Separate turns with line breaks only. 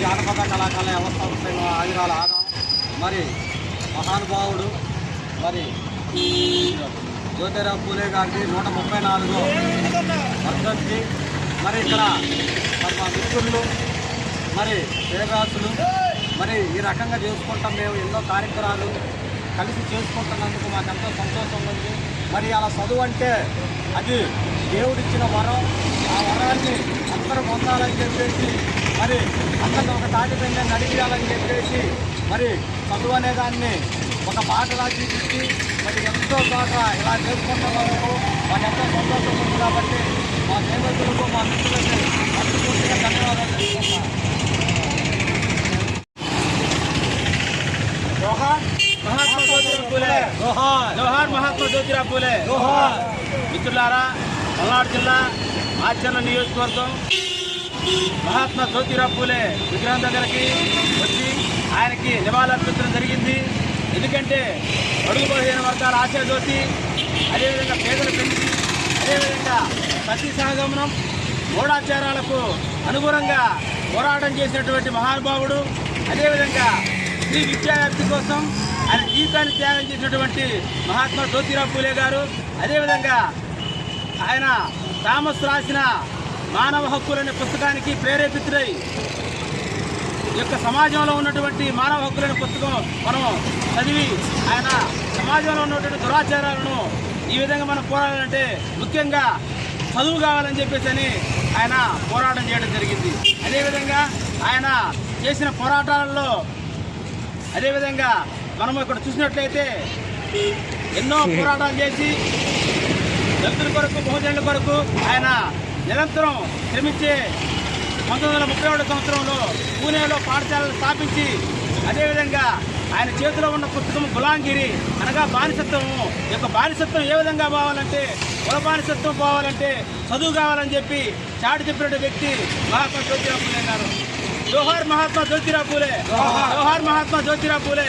జానపద వ్యవస్థ మరి మహానుభావుడు మరి జ్యోతిరావు పూలే గారికి నూట ముప్పై నాలుగు వర్ధంతి మరి ఇక్కడ మిత్రులు మరి దేవదాసులు మరి ఈ రకంగా చేసుకుంటాం మేము ఎన్నో కార్యక్రమాలు కలిసి చేసుకుంటున్నందుకు మాకు ఎంతో సంతోషంగా ఉంది. మరి అలా చదువు అంటే అది దేవుడిచ్చిన వరం. ఆ వరాన్ని అందరూ పొందాలని చెప్పేసి మరి అందరిని ఒక తాటి పైన నడిపించాలని చెప్పేసి మరి చదువు అనే దాన్ని ఒక బాటలా చూపించి మరి ఎంతో బాగా ఇలా చేసుకుంటున్నందుకు మాకు ఎంతో సంతోషం ఉంది కాబట్టి మా స్నేహితులకు మా మిత్రులకు మనస్ఫూర్తిగా ధన్యవాదాలు తెలుపుతున్నాను
మహాత్మా జోహార్ మహాత్మా జ్యోతిరావు పూలే. మిత్రులారా పల్నాడు జిల్లా ఆచరణ నియోజకవర్గం మహాత్మా జ్యోతిరావు పూలే విగ్రహం దగ్గరికి వచ్చి ఆయనకి నివాళులర్పించడం జరిగింది. ఎందుకంటే అడుగు పదిహేను వర్గాల ఆశా జ్యోతి అదేవిధంగా పేదల పెంచి అదేవిధంగా సతీ సహగమనం మూఢాచారాలకు అనుగుణంగా పోరాటం చేసినటువంటి మహానుభావుడు అదేవిధంగా స్త్రీ విద్యావ్యాప్తి కోసం ఆయన జీవితాన్ని త్యాగం చేసినటువంటి మహాత్మా జ్యోతిరావు పూలే గారు అదేవిధంగా ఆయన థామస్ రాసిన మానవ హక్కులనే పుస్తకానికి ప్రేరేపితుడై యొక్క సమాజంలో ఉన్నటువంటి మానవ హక్కులనే పుస్తకం మనం చదివి ఆయన సమాజంలో ఉన్నటువంటి దురాచారాలను ఈ విధంగా మనం పోరాడాలంటే ముఖ్యంగా చదువు కావాలని చెప్పేసి అని ఆయన పోరాటం చేయడం జరిగింది. అదేవిధంగా ఆయన చేసిన పోరాటాలలో అదేవిధంగా మనం ఇక్కడ చూసినట్లయితే ఎన్నో పోరాటాలు చేసి దళితుల కొరకు బహుజనుల కొరకు ఆయన నిరంతరం శ్రమించే పంతొమ్మిది వందల ముప్పై ఒకటి సంవత్సరంలో పూణేలో పాఠశాలలు స్థాపించి అదేవిధంగా ఆయన చేతిలో ఉన్న పుస్తకం గులాంగిరి అనగా బానిసత్వము ఈ యొక్క బానిసత్వం ఏ విధంగా పోవాలంటే కుల బానిసత్వం పోవాలంటే చదువు కావాలని చెప్పి చాటు చెప్పిన వ్యక్తి మహాత్మా జ్యోతిరావు గారు. జోహార్ మహాత్మా జ్యోతిరావు పూలే జోహార్ మహాత్మా జ్యోతిరావు పూలే